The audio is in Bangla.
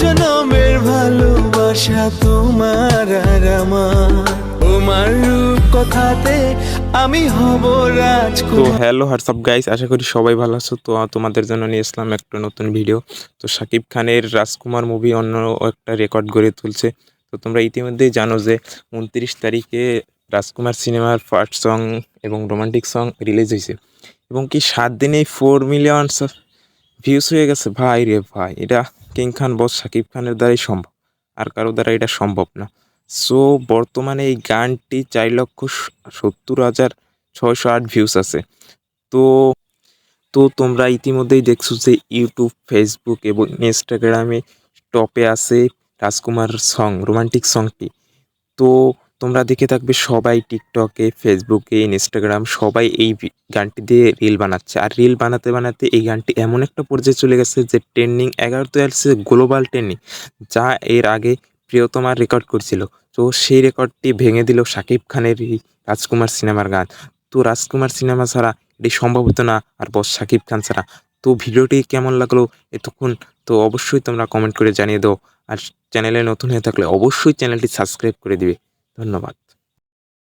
জনমের ভালোবাসা তোমার আর আমার। তোমার রূপ কথাতে আমি হব তো রাজকুমার। হ্যালো হোয়াটসঅ্যাপ গাইস আশা করি সবাই ভালো আছো। তো তোমাদের জন্য নিয়ে আসলাম একটা নতুন ভিডিও তো শাকিব খানের রাজকুমার মুভি অন্য একটা রেকর্ড গড়ে তুলছে। তো তোমরা ইতিমধ্যেই জানো যে উনত্রিশ তারিখে রাজকুমার সিনেমার ফার্স্ট সং এবং রোমান্টিক সং রিলিজ হয়েছে। এবং কি সাত দিনেই ফোর মিলিয়ন ভিউস হয়ে গেছে? ভাই রে ভাই এটা কিং খান বস সাকিব খানের দ্বারাই সম্ভব, আর কারও দ্বারা এটা সম্ভব না। সো বর্তমানে এই গানটি চার লক্ষ সত্তর হাজার ছয়শো আট ভিউস আছে। তো তো তোমরা ইতিমধ্যেই দেখছ যে ইউটিউব ফেসবুক এবং ইনস্টাগ্রামে টপে আছে রাজকুমার সং রোমান্টিক সংটি তো তোমরা দেখে থাকবে সবাই টিকটকে ফেসবুকে ইনস্টাগ্রাম সবাই এই গানটি দিয়ে রিল বানাচ্ছে। আর রিল বানাতে বানাতে এই গানটি এমন একটা পর্যায়ে চলে গেছে যে ট্রেন্ডিং এগারোতে আসছে গ্লোবাল ট্রেন্ডিং যা এর আগে প্রিয়তমার রেকর্ড করছিল। তো সেই রেকর্ডটি ভেঙে দিল শাকিব খানের এই রাজকুমার সিনেমার গান। তো রাজকুমার সিনেমা ছাড়া এটি সম্ভব হতো না, আর বস শাকিব খান ছাড়া। তো ভিডিওটি কেমন লাগল এতক্ষণ তো অবশ্যই তোমরা কমেন্ট করে জানিয়ে দাও। আর চ্যানেলে নতুন হয়ে থাকলে অবশ্যই চ্যানেলটি সাবস্ক্রাইব করে দিবে। ধন্যবাদ।